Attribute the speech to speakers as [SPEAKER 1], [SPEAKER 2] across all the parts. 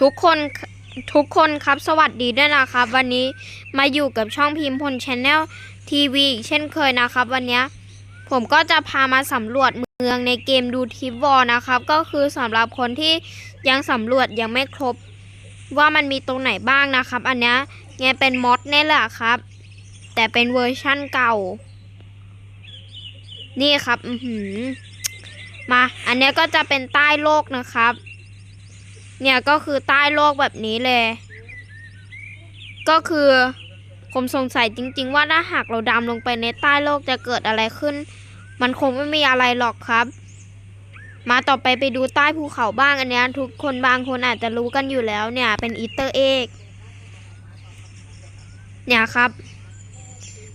[SPEAKER 1] ทุกคนทุกคนครับสวัสดีด้วยนะครับ วันนี้มาอยู่กับช่องพิมพ์พลชแนลทีวีเช่นเคยนะครับ วันนี้ผมก็จะพามาสำรวจเมืองในเกมดูทิปวอลนะครับ ก็คือสำหรับคนที่ยังสำรวจยังไม่ครบ ว่ามันมีตรงไหนบ้างนะครับ อันนี้ไงเป็นมอดนี่แหละครับ แต่เป็นเวอร์ชั่นเก่า นี่ครับมา อันนี้ก็จะเป็นใต้โลกนะครับ เนี่ยก็คือใต้โลกแบบนี้เลย ก็คือผมสงสัยจริง ๆ ว่าถ้าหากเราดำลงไปในใต้โลกจะเกิดอะไรขึ้น มันคงไม่มีอะไรหรอกครับ มาต่อไปไปดูใต้ภูเขาบ้างอันเนี้ยทุกคนบางคนอาจจะรู้กันอยู่แล้วเนี่ยเป็นอีเตอร์เอกเนี่ยครับ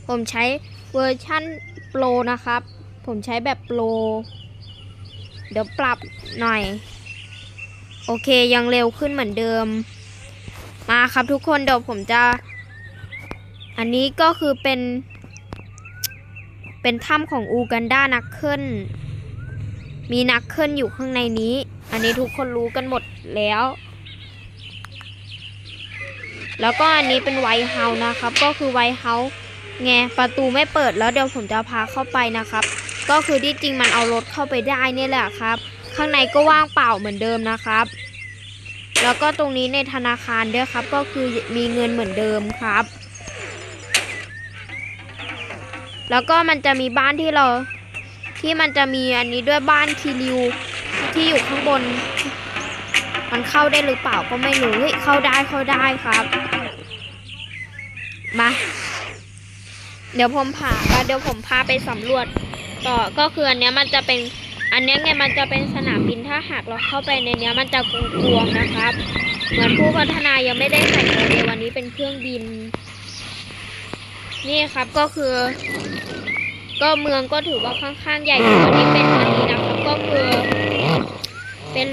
[SPEAKER 1] ผมใช้เวอร์ชั่นโปรนะครับ ผมใช้แบบโปร เดี๋ยวปรับหน่อย โอเคยังเร็วขึ้นเหมือนเดิม มาครับทุกคนเดี๋ยวผมจะ อันนี้ก็คือเป็น เป็นถ้ำของอูกันดานักเคิลมีนักเคิลอยู่ข้างในนี้ อันนี้ทุกคนรู้กันหมดแล้ว แล้วก็อันนี้เป็นไวท์เฮาส์นะครับ ก็คือไวท์เฮาส์ไงประตูไม่เปิดแล้วเดี๋ยวผมจะพาเข้าไปนะครับ ก็คือที่จริงมันเอารถเข้าไปได้เนี่ยแหละครับ ข้างในก็ว่างเปล่าเหมือนเดิมนะครับ แล้วก็ตรงนี้ในธนาคารด้วยครับ ก็คือมีเงินเหมือนเดิมครับ แล้วก็มันจะมีบ้านที่เรา ที่มันจะมีอันนี้ด้วยบ้านคีริวที่อยู่ข้างบน มันเข้าได้หรือเปล่าก็ไม่รู้เฮ้ยเข้าได้เข้าได้ครับ มาเดี๋ยวผมพาเดี๋ยวผมพาไปสำรวจต่อก็คืออันเนี้ยมันจะเป็น อันนี้ไงมันจะเป็นสนามบินถ้าหากเราเข้าไปในเนี้ยมันจะกลวงๆนะครับ เหมือนผู้พัฒนายังไม่ได้ใส่เดลวันนี้เป็นเครื่องบิน นี่ครับก็คือ ก็เมืองก็ถือว่าค่อนข้างใหญ่อยู่อันนี้เป็นอันนี้นะครับก็คือเป็น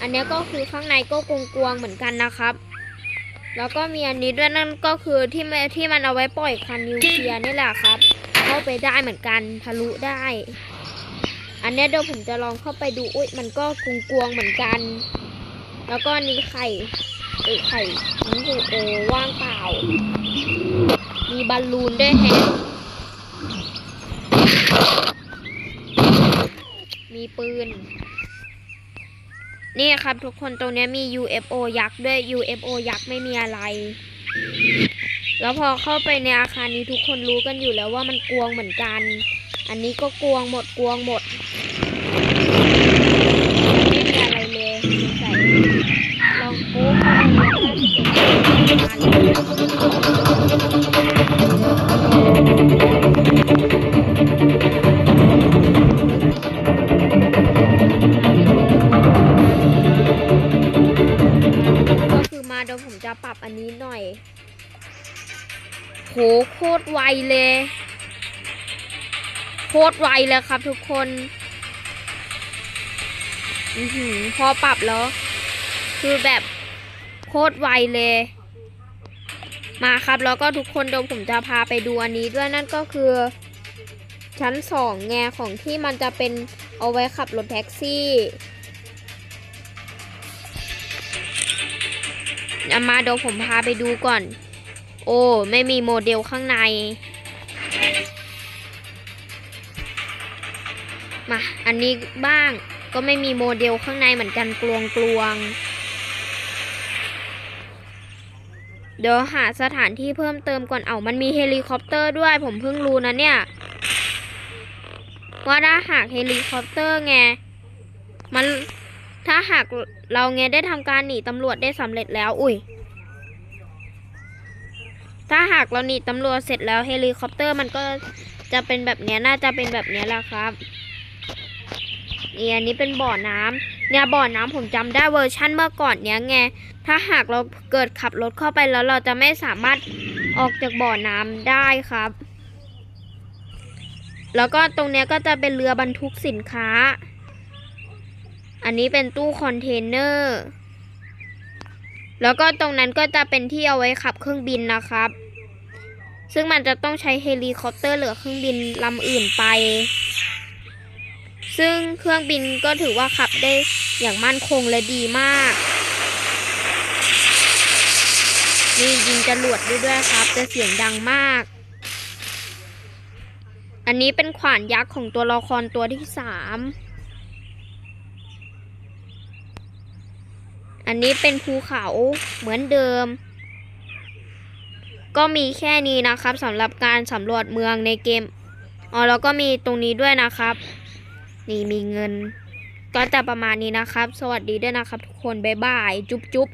[SPEAKER 1] อันนี้ก็คือข้างในก็กลวงๆเหมือนกันนะครับ แล้วก็มีอันนี้ด้วยนั่นก็คือที่ที่มันเอาไว้ปล่อยควันนิวเคลียร์นี่แหละครับ เข้าไปได้เหมือนกันทะลุได้ อันนี้เดี๋ยวผมจะลองเข้าไปดู อุ้ยมันก็กงกวงเหมือนกัน แล้วก็อันนี้ไข่เอ้ยไข่นี่คือโอว่างเปล่า มีบอลลูนด้วยแฮะ มีปืน นี่ครับทุกคนตรงนี้ยมี UFO ยักษ์ด้วย UFO ยักษ์ไม่มีอะไร แล้วพอเข้าไปในอาคารนี้ทุกคนรู้กันอยู่แล้วว่ามันกวงเหมือนกัน อันนี้ก็กวงหมดกวงหมด ไม่มีอะไรเลยใส่ลองโป๊เข้าไปเลยก็คือมาเดี๋ยวผมจะปรับอันนี้หน่อย โหโคตรไวเลย โคตรไวเลยครับทุกคนอือหือพอปรับแล้ว คือแบบโคตรไวเลย มาครับแล้วก็ทุกคนเดี๋ยวผมจะพาไปดูอันนี้ด้วยนั่นก็คือ ชั้นสองแงของที่มันจะเป็นเอาไว้ขับรถแท็กซี่มาเดี๋ยวผมพาไปดูก่อน โอ้ ไม่มีโมเดลข้างใน มา อันนี้บ้างก็ไม่มีโมเดลข้างในเหมือนกันกลวงกลวงๆเดี๋ยวหาสถานที่เพิ่มเติมก่อนเอามันมีเฮลิคอปเตอร์ด้วย ผมเพิ่งรู้นะเนี่ย ว่าถ้าหากเฮลิคอปเตอร์ไง มันถ้าหากเราไงได้ทำการหนีตำรวจได้สำเร็จแล้ว อุ้ยถ้าหากเราหนีตำรวจเสร็จแล้วเฮลิคอปเตอร์มันก็จะเป็นแบบนี้น่าจะเป็นแบบนี้แหละครับ นี่อันนี้เป็นบ่อน้ำเนี่ยบ่อน้ำผมจำได้เวอร์ชั่นเมื่อก่อนเนี้ยไง ถ้าหากเราเกิดขับรถเข้าไปแล้วเราจะไม่สามารถออกจากบ่อน้ำได้ครับ แล้วก็ตรงเนี้ยก็จะเป็นเรือบรรทุกสินค้า อันนี้เป็นตู้คอนเทนเนอร์ แล้วก็ตรงนั้นก็จะเป็นที่เอาไว้ขับเครื่องบินนะครับ ซึ่งมันจะต้องใช้เฮลิคอปเตอร์หรือเครื่องบินลำอื่นไป ซึ่งเครื่องบินก็ถือว่าขับได้อย่างมั่นคงและดีมาก นี่ยิงจรวดด้วยด้วยครับ จะเสียงดังมาก อันนี้เป็นขวานยักษ์ของตัวละครตัวที่สาม อันนี้เป็นภูเขาเหมือนเดิม ก็มีแค่นี้นะครับสำหรับการสำรวจเมืองในเกม อ๋อแล้วก็มีตรงนี้ด้วยนะครับ นี่มีเงิน ก็จะประมาณนี้นะครับ สวัสดีด้วยนะครับทุกคน บ๊ายบาย จุ๊บจุ๊บ